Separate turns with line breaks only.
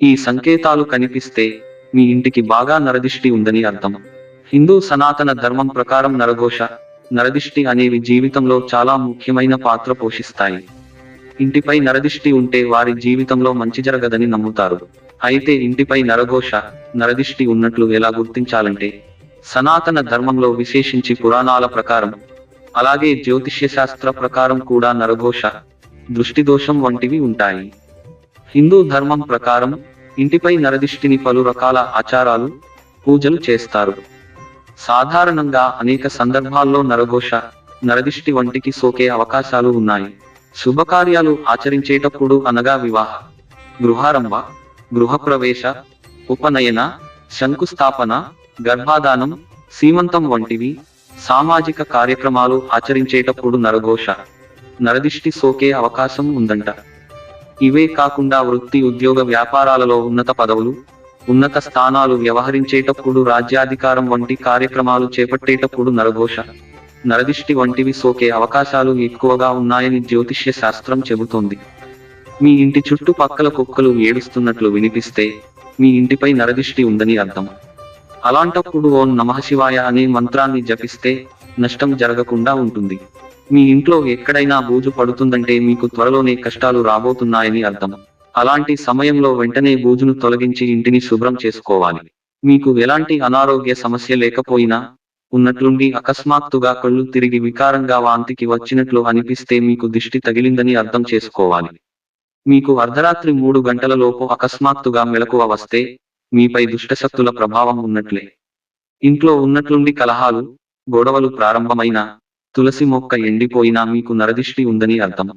ఈ సంకేతాలు కనిపిస్తే మీ ఇంటికి బాగా నరదిష్టి ఉందని అర్థం. హిందూ సనాతన ధర్మం ప్రకారం నరఘోష నరదిష్టి అనేవి జీవితంలో చాలా ముఖ్యమైన పాత్ర పోషిస్తాయి. ఇంటిపై నరదిష్టి ఉంటే వారి జీవితంలో మంచి జరగదని నమ్ముతారు. అయితే ఇంటిపై నరఘోష నరదిష్టి ఉన్నట్లు ఎలా గుర్తించాలంటే సనాతన ధర్మంలో విశేషించి పురాణాల ప్రకారం అలాగే జ్యోతిష్య శాస్త్ర ప్రకారం కూడా నరఘోష దృష్టి దోషం వంటివి ఉంటాయి. హిందూ ధర్మం ప్రకారం ఇంటిపై నరదిష్టిని పలు రకాల ఆచారాలు పూజలు చేస్తారు. సాధారణంగా అనేక సందర్భాల్లో నరఘోష నరదిష్టి వంటికి సోకే అవకాశాలు ఉన్నాయి. శుభకార్యాలు ఆచరించేటప్పుడు అనగా వివాహ గృహారంభ గృహప్రవేశ ఉపనయన శంకుస్థాపన గర్భాధానం సీమంతం వంటివి సామాజిక కార్యక్రమాలు ఆచరించేటప్పుడు నరఘోష నరదిష్టి సోకే అవకాశం ఉందంట. ఇవే కాకుండా వృత్తి ఉద్యోగ వ్యాపారాలలో ఉన్నత పదవులు ఉన్నత స్థానాలు వ్యవహరించేటప్పుడు రాజ్యాధికారం వంటి కార్యక్రమాలు చేపట్టేటప్పుడు నరఘోష నరదిష్టి వంటివి సోకే అవకాశాలు ఎక్కువగా ఉన్నాయని జ్యోతిష్య శాస్త్రం చెబుతోంది. మీ ఇంటి చుట్టుపక్కల కుక్కలు ఏడుస్తున్నట్లు వినిపిస్తే మీ ఇంటిపై నరదిష్టి ఉందని అర్థం. అలాంటప్పుడు ఓం నమఃశివాయ అనే మంత్రాన్ని జపిస్తే నష్టం జరగకుండా ఉంటుంది. మీ ఇంట్లో ఎక్కడైనా బూజు పడుతుందంటే మీకు త్వరలోనే కష్టాలు రాబోతున్నాయని అర్థం. అలాంటి సమయంలో వెంటనే బూజును తొలగించి ఇంటిని శుభ్రం చేసుకోవాలి. మీకు ఎలాంటి అనారోగ్య సమస్య లేకపోయినా ఉన్నట్లుండి అకస్మాత్తుగా కళ్ళు తిరిగి వికారంగా వాంతికి వచ్చినట్లు అనిపిస్తే మీకు దిష్టి తగిలిందని అర్థం చేసుకోవాలి. మీకు అర్ధరాత్రి మూడు గంటలలోపు అకస్మాత్తుగా మెలకువ వస్తే మీపై దుష్టశక్తుల ప్రభావం ఉన్నట్లే. ఇంట్లో ఉన్నట్లుండి కలహాలు గొడవలు ప్రారంభమైన తులసి మొక్క ఎండిపోయినా మీకు నరదిష్టి ఉందని అర్థం.